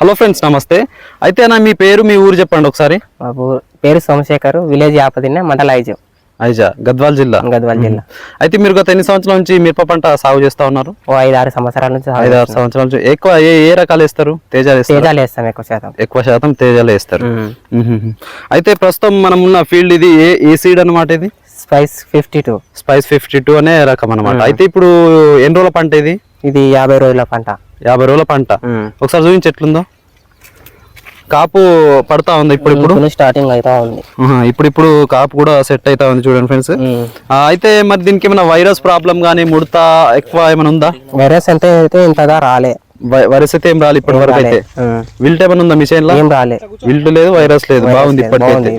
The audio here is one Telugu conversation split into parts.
హలో ఫ్రెండ్స్ నమస్తే. అయితే అన్న మీ పేరు మీ ఊరు చెప్పండి ఒకసారి. పేరు సోమశేఖర్ విలేజ్ యాపదిన్న మండల ఐజు. ఐజా గద్వాల్ జిల్లా. గద్వాల జిల్లా. అయితే మీరు గత ఎన్ని సంవత్సరాల నుంచి మిరప పంట సాగు చేస్తా ఉన్నారు? ఓ ఐదు ఆరు సంవత్సరాల నుంచి ఐదు ఆరు సంవత్సరాల నుంచి. ఎక్కువ ఏ ఏ రకాలు వేస్తారు? తేజాలు తేజాలు వేస్తాం ఎక్కువ శాతం. ఎక్కువ శాతం తేజాలు వేస్తారు. అయితే ప్రస్తుతం మనం ఉన్న ఫీల్డ్ ఇది ఏ ఏ సీడ్ అనమాట ఇది? Spice fifty two. Spice fifty two అనే రకం అనమాట అయితే ఇప్పుడు ఎన్ని రోజుల పంట ఇది? ఇది యాభై రోజుల పంట. యాభై రోజుల పంట. ఒకసారి చూపించి ఎట్లుందో. కాపు పడతా ఉంది ఇప్పుడు ఇప్పుడు? స్టార్టింగ్ అవుతా ఉంది. ఇప్పుడు ఇప్పుడు కాపు కూడా సెట్ అవుతా ఉంది చూడండి ఫ్రెండ్స్. అయితే మరి దీనికి ఏమైనా వైరస్ ప్రాబ్లం కానీ ముడత ఎక్కువ ఏమైనా ఉందా? వైరస్ అంటే అయితే ఇంతగా రాలే. వైరస్ అయితే ఏం రాలి ఇప్పటి వరకు అయితే. విల్ట్ ఏమైనా ఉందా మిషన్లో? ఏం రాలే. విల్ట్ లేదు వైరస్ లేదు. బాగుంది ఇప్పటికైతే.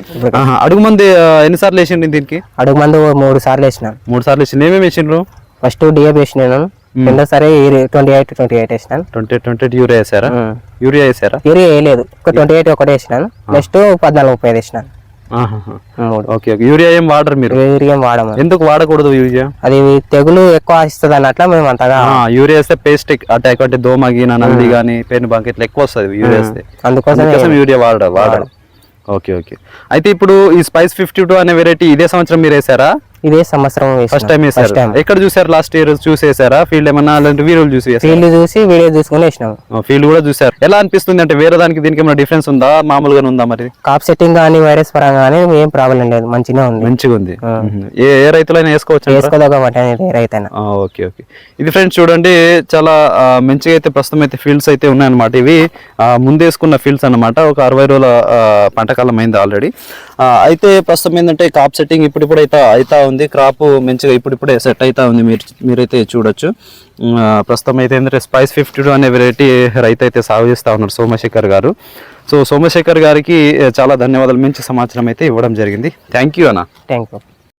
అడుగు మంది ఎన్నిసార్లు వేసిండ్రు దీనికి? అడుగు మందు మూడు సార్లు వేసినాం. మూడు సార్లు వేసిండు ఏమేమి వేసిండ్రు? ఫస్ట్ డిఏపి వేసినాను రెండోసారి ట్వంటీ ఎయిట్ ట్వంటీ ఎయిట్ వేసినాను. ట్వంటీ ట్వంటీ యూరియా వేసారా. యూరియా వేసారా? యూరియా వేయలేదు. ఒక ట్వంటీ ఎయిట్ ఒకటి వేసినాను. నెక్స్ట్ పద్నాలుగు ముప్పై ఐదు వేసినాను. Okay okay. యూరియా ఏం వాడరు మీరు? యూరియా ఏం వాడము. ఎందుకు వాడకూడదు యూరియా? అది తెగులు ఎక్కువ ఇస్తుంది అన్నట్ల మేము అంతగా యూరియా వేస్తే పేస్ట్ అటాక్ అంటే దోమ గీన నంది కానీ పెను బంక్ ఇట్లా ఎక్కువ వస్తుంది యూరియా వేస్తే. అందుకోసం యూరియా వాడరు. వాడరు. Okay okay. అయితే ఇప్పుడు ఈ స్పైస్ ఫిఫ్టీ టూ అనే వెరైటీ ఇదే సంవత్సరం మీరు వేసారా? ఇదే సంవత్సరం ఫస్ట్ టైం వేసారు. ఎక్కడ చూసారు? లాస్ట్ ఇయర్ చూసి వేసారా ఫీల్డ్ ఏమన్నా అలాంటి వీడియోలు చూసి ఫీల్డ్ చూసి వీడియో చూసుకుని వేసినాం. ఫీల్డ్ కూడా చూసారు. ఎలా అనిపిస్తుంది? అంటే వేరే దానికి దీనికి ఏమైనా డిఫరెన్స్ ఉందా? మామూలుగానే ఉందా మరి? కాప్ సెట్టింగ్ కానీ వైరస్ పరంగా కానీ ఏం ప్రాబ్లం లేదు. మంచిగా ఉంది. మంచిగా ఉంది. ఏ ఏ రైతులైనా వేసుకోవచ్చు వేసుకోదగ్గ రైతైనా. Okay okay. ఇది ఫ్రెండ్స్ చూడండి చాలా మంచిగా అయితే ప్రస్తుతం అయితే ఫీల్డ్స్ అయితే ఉన్నాయన్నమాట. ఇవి ముందేసుకున్న ఫీల్డ్స్ అన్నమాట. ఒక అరవై రోజుల పంటకాలం అయింది ఆల్రెడీ అయితే ప్రస్తుతం ఏంటంటే కాప్ సెట్టింగ్ ఇప్పుడిప్పుడు అయితే అవుతా ఉంది. క్రాప్ మంచిగా ఇప్పుడిప్పుడే సెట్ అవుతా ఉంది. మీరు మీరైతే చూడొచ్చు. ప్రస్తుతం అయితే ఏంటంటే స్పైస్ ఫిఫ్టీ టూ అనే వెరైటీ రైతు అయితే సాగు చేస్తూ ఉన్నారు సోమశేఖర్ గారు. సో సోమశేఖర్ గారికి చాలా ధన్యవాదాలు. మంచి సమాచారం అయితే ఇవ్వడం జరిగింది. థ్యాంక్ యూ అన్న. Thank you